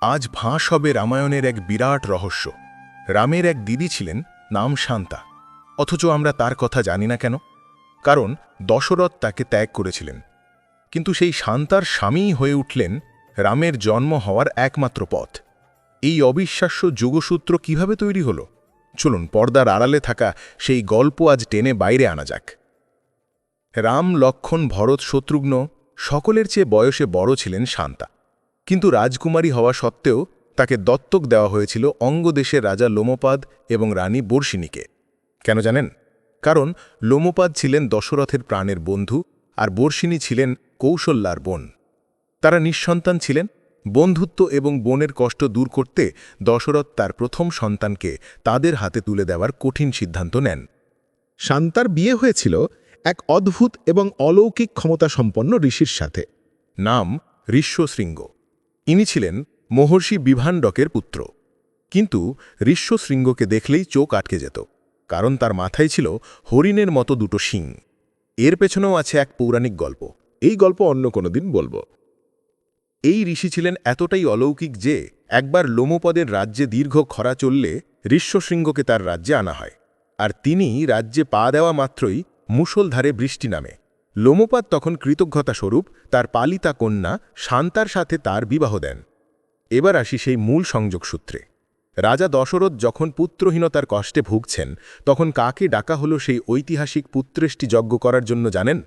আজ ভাঁস হবে রামায়ণের এক বিরাট রহস্য। রামের এক দিদি ছিলেন, নাম শান্তা। অথচ আমরা তার কথা জানি না কেন? কারণ দশরথ তাকে ত্যাগ করেছিলেন। কিন্তু সেই শান্তার স্বামীই হয়ে উঠলেন রামের জন্ম হওয়ার একমাত্র পথ। এই অবিশ্বাস্য যুগসূত্র কীভাবে তৈরি হলো? চলুন পর্দার আড়ালে থাকা সেই গল্প আজ টেনে বাইরে আনা যাক। রাম, লক্ষণ, ভরত, শত্রুঘ্ন সকলের চেয়ে বয়সে বড় ছিলেন শান্তা। কিন্তু রাজকুমারী হওয়া সত্ত্বেও তাকে দত্তক দেওয়া হয়েছিল অঙ্গদেশের রাজা লোমপাদ এবং রানী বর্ষিনীকে কেন জানেন? কারণ লোমপাদ ছিলেন দশরথের প্রাণের বন্ধু আর বর্ষিনী ছিলেন কৌশল্যার বোন। তারা নিঃসন্তান ছিলেন। বন্ধুত্ব এবং বোনের কষ্ট দূর করতে দশরথ তার প্রথম সন্তানকে তাদের হাতে তুলে দেওয়ার কঠিন সিদ্ধান্ত নেন। শান্তার বিয়ে হয়েছিল এক অদ্ভুত এবং অলৌকিক ক্ষমতা সম্পন্ন ঋষির সাথে। নাম ঋষ্যশৃঙ্গ। ইনি ছিলেন মহর্ষি বিভাণ্ডকের পুত্র। কিন্তু ঋষ্যশৃঙ্গকে দেখলেই চোখ আটকে যেত, কারণ তার মাথায় ছিল হরিণের মতো দুটো শিং। এর পেছনেও আছে এক পৌরাণিক গল্প, এই গল্প অন্য কোনো দিন বলব। এই ঋষি ছিলেন এতটাই অলৌকিক যে একবার লোমপদের রাজ্যে দীর্ঘ খরা চললে ঋষ্যশৃঙ্গকে তার রাজ্যে আনা হয়, আর তিনি রাজ্যে পা দেওয়া মাত্রই মুষলধারে বৃষ্টি নামে। লোমপাদ তখন কৃতজ্ঞতা স্বরূপ তার পালিতা কন্যা শান্তার সাথে তার বিবাহ দেন। এবার আসি সেই মূল সংযোগ সূত্রে রাজা দশরথ যখন পুত্রহীনতার কষ্টে ভুগছেন, তখন কাকে ডাকা হলো সেই ঐতিহাসিক পুত্রেষ্টি যজ্ঞ করার জন্য জানেন?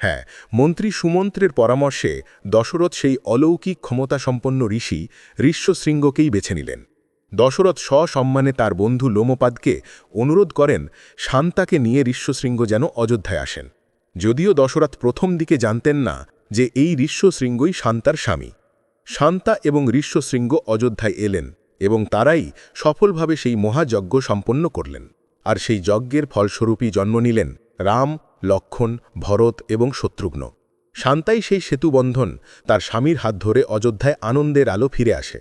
হ্যাঁ মন্ত্রী সুমন্ত্রের পরামর্শে দশরথ সেই অলৌকিক ক্ষমতাসম্পন্ন ঋষি ঋষ্যশৃঙ্গকেই বেছে নিলেন। দশরথ সসম্মানে তার বন্ধু লোমপাদকে অনুরোধ করেন, শান্তাকে নিয়ে ঋষ্যশৃঙ্গ যেন অযোধ্যায় আসেন। যদিও দশরথ প্রথম দিকে জানতেন না যে এই ঋষ্যশৃঙ্গই শান্তার স্বামী। শান্তা এবং ঋষ্যশৃঙ্গ অযোধ্যায় এলেন এবং তারাই সফলভাবে সেই মহাযজ্ঞ সম্পন্ন করলেন আর সেই যজ্ঞের ফলস্বরূপই জন্ম নিলেন রাম, লক্ষণ, ভরত এবং শত্রুঘ্ন। শান্তাই সেই সেতুবন্ধন তার স্বামীর হাত ধরে অযোধ্যায় আনন্দের আলো ফিরে আসে।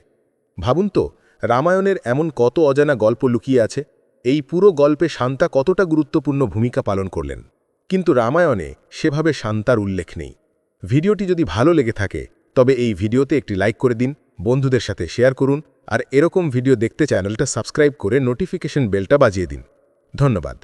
ভাবুন তো, রামায়ণের এমন কত অজানা গল্প লুকিয়ে আছে? এই পুরো গল্পে শান্তা কতটা গুরুত্বপূর্ণ ভূমিকা পালন করলেন? কিন্তু রামায়ণে সেভাবে শান্তার উল্লেখ নেই। ভিডিওটি যদি ভালো লেগে থাকে, তবে এই ভিডিওতে একটি লাইক করে দিন, বন্ধুদের সাথে শেয়ার করুন, আর এরকম ভিডিও দেখতে চ্যানেলটা সাবস্ক্রাইব করে নোটিফিকেশন বেলটা বাজিয়ে দিন। ধন্যবাদ।